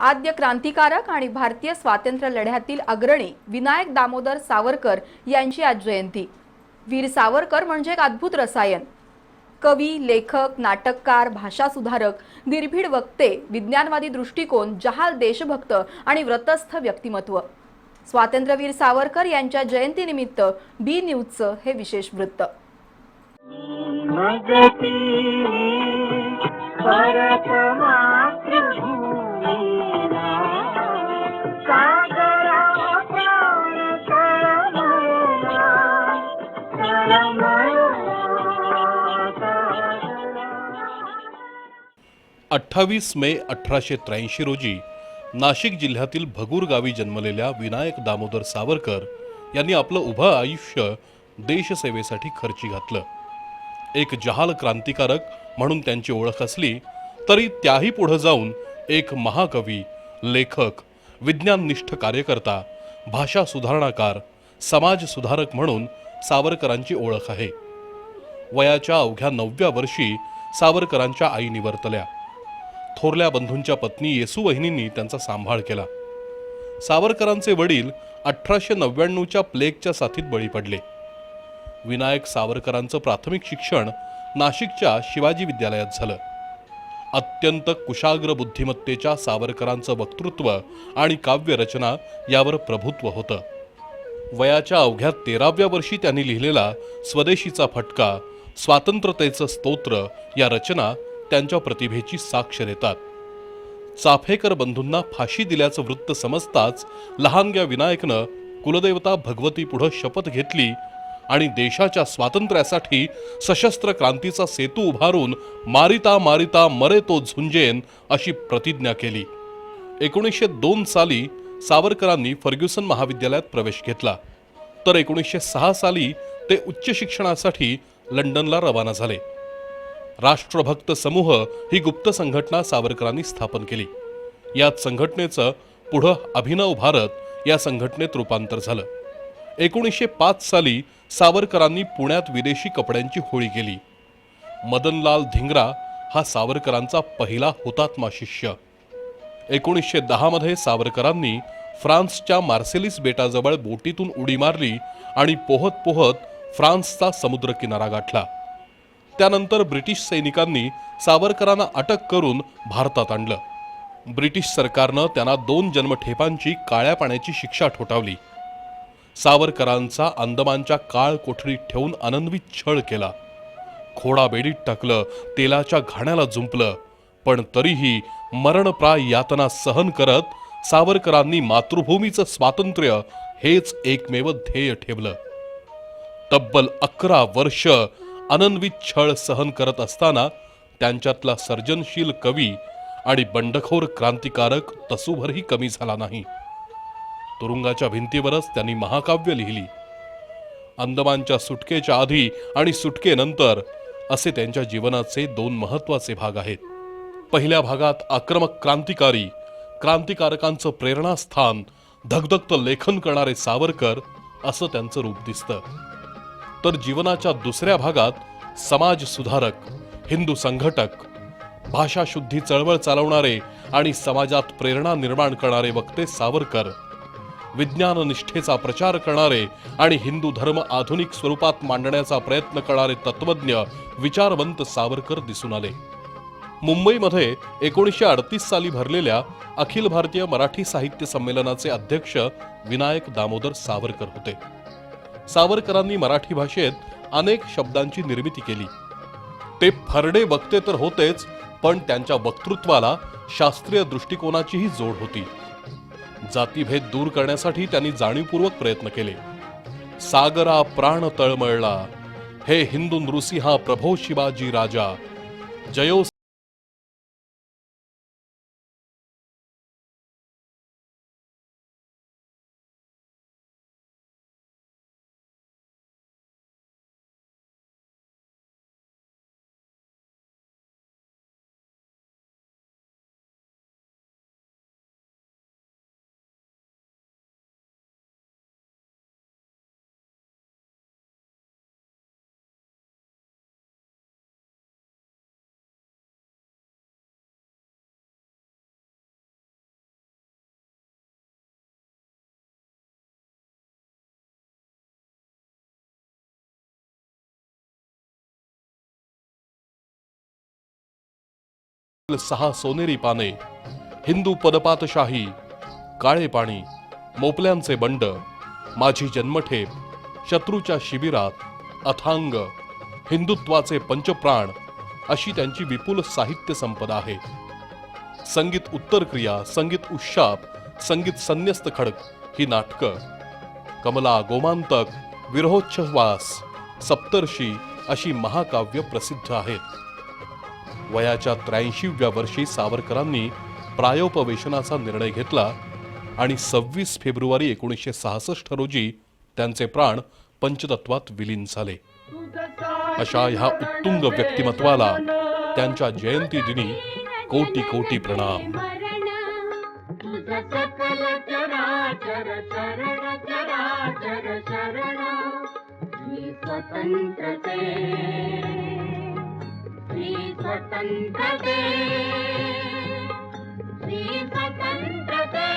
आद्य क्रांतिकारक आणि भारतीय स्वातंत्र्य लढ्यातील अग्रणी विनायक दामोदर सावरकर यांची आज जयंती. वीर सावरकर म्हणजे एक अद्भुत रसायन. कवी लेखक नाटककार भाषासुधारक निर्भीड वक्ते विज्ञानवादी दृष्टिकोन जहाल देशभक्त आणि व्रतस्थ व्यक्तिमत्व. स्वातंत्र्यवीर सावरकर यांच्या जयंतीनिमित्त बी न्यूजचं हे विशेष वृत्त. मगती अठ्ठावीस मे अठराशे त्र्याऐंशी रोजी नाशिक जिल्ह्यातील भगूर गावी जन्मलेल्या विनायक दामोदर सावरकर यांनी आपलं उभं आयुष्य देशसेवेसाठी खर्ची घातलं. एक जहाल क्रांतिकारक म्हणून त्यांची ओळख असली तरी त्याही पुढं जाऊन एक महाकवी लेखक विज्ञाननिष्ठ कार्यकर्ता भाषा सुधारणाकार समाज सुधारक म्हणून सावरकरांची ओळख आहे. वयाच्या अवघ्या नवव्या वर्षी सावरकरांच्या आई निवर्तल्या. थोरल्या बंधूंच्या पत्नी येसू वहिनींनी त्यांचा सांभाळ केला. सावरकरांचे वडील अठराशे नव्याण्णवच्या प्लेगच्या साथीत बळी पडले. विनायक सावरकरांचं प्राथमिक शिक्षण नाशिकच्या शिवाजी विद्यालयात झालं. अत्यंत कुशाग्र बुद्धिमत्तेच्या सावरकरांचं वक्तृत्व आणि काव्यरचना यावर प्रभुत्व होतं. वयाच्या अवघ्या तेराव्या वर्षी त्यांनी लिहिलेला स्वदेशीचा फटका स्वातंत्र्यतेचं स्तोत्र या रचना त्यांच्या प्रतिभेची साक्ष देतात. चाफेकर बंधूंना फाशी दिल्याचं वृत्त समजताच लहानग्या विनायकनं कुलदेवता भगवती पुढं शपथ घेतली आणि देशाच्या स्वातंत्र्यासाठी सशस्त्र क्रांतीचा सेतू उभारून मारिता मारिता मरे तो झुंजेन अशी प्रतिज्ञा केली. एकोणीसशे दोन साली सावरकरांनी फर्ग्युसन महाविद्यालयात प्रवेश घेतला. तर एकोणीसशे सहा साली ते उच्च शिक्षणासाठी लंडनला रवाना झाले. राष्ट्रभक्त समूह ही गुप्त संघटना सावरकरांनी स्थापन केली. यात संघटनेचं पुढं अभिनव भारत या संघटनेत रूपांतर झालं. एकोणीसशे पाच साली सावरकरांनी पुण्यात विदेशी कपड्यांची होळी केली. मदनलाल धिंगरा हा सावरकरांचा पहिला हुतात्मा शिष्य. एकोणीसशे दहामध्ये सावरकरांनी फ्रान्सच्या मार्सेलिस बेटाजवळ बोटीतून उडी मारली आणि पोहत पोहत फ्रान्सचा समुद्रकिनारा गाठला. त्यानंतर ब्रिटिश सैनिकांनी सावरकरांना अटक करून भारतात आणलं. ब्रिटिश सरकारनं त्यांना दोन जन्मठेपांची काळ्या पाण्याची शिक्षा ठोठावली. सावरकरांचा अंदमानच्या काळ कोठडीत ठेवून अनन्वित छळ केला. खोडा बेडीत टाकलं तेलाच्या घाण्याला जुंपलं पण तरीही मरणप्राय यातना सहन करत सावरकरांनी मातृभूमीचं स्वातंत्र्य हेच एकमेव ध्येय ठेवलं. तब्बल अकरा वर्ष अनन्वित छळ सहन करत असताना त्यांच्यातला सर्जनशील कवी आणि बंडखोर क्रांतिकारक तसूभरही कमी झाला नाही. तुरुंगाच्या भिंतीवरच त्यांनी महाकाव्य लिहिली. अंदमानच्या सुटकेच्या आधी आणि सुटकेनंतर असे त्यांच्या जीवनाचे दोन महत्त्वाचे भाग आहेत. पहिल्या भागात आक्रमक क्रांतिकारी क्रांतिकारकांचं प्रेरणास्थान धगधगत लेखन करणारे सावरकर असं त्यांचं रूप दिसतं. तर जीवनाच्या दुसऱ्या भागात समाज सुधारक हिंदू संघटक भाषा शुद्धी चळवळ चालवणारे आणि समाजात प्रेरणा निर्माण करणारे वक्ते सावरकर विज्ञान निष्ठेचा प्रचार करणारे आणि हिंदू धर्म आधुनिक स्वरूपात मांडण्याचा प्रयत्न करणारे तत्वज्ञ विचारवंत सावरकर दिसून आले. मुंबईमध्ये एकोणीसशे अडतीस साली भरलेल्या अखिल भारतीय मराठी साहित्य संमेलनाचे अध्यक्ष विनायक दामोदर सावरकर होते. सावरकरांनी मराठी भाषेत अनेक शब्दांची निर्मिती केली. ते फरडे वक्ते तर होतेच पण त्यांच्या वक्तृत्वाला शास्त्रीय दृष्टिकोनाचीही जोड होती. जातीभेद दूर करण्यासाठी त्यांनी जाणीवपूर्वक प्रयत्न केले. सागरा प्राण तळमळला. हे हिंदू नृसिंहा प्रभो शिवाजी राजा. जयो सहा सोनेरी पाने हिंदू पदपातशाही काळे पाणी मोपल्यांचे बंड माझी जन्मठेप शत्रूच्या शिबिरात अथांग हिंदुत्वाचे पंचप्राण अशी त्यांची विपुल साहित्य संपदा आहे. संगीत उत्तर क्रिया संगीत उशाप संगीत संन्यस्त खडक ही नाटकं. कमला गोमांतक विरहोच्छवास सप्तर्षी अशी महाकाव्य प्रसिद्ध आहेत. वयाच्या त्र्याऐंशीव्या वर्षी सावरकरांनी प्रायोपवेशनाचा निर्णय घेतला आणि सव्वीस फेब्रुवारी एकोणीसशे सहासष्ट रोजी त्यांचे प्राण पंचतत्वात विलीन झाले. अशा ह्या उत्तुंग व्यक्तिमत्वाला त्यांच्या जयंती दिनी कोटी कोटी प्रणाम. स्वतंत्रते श्री स्वतन्त्रते श्री स्वतन्त्रते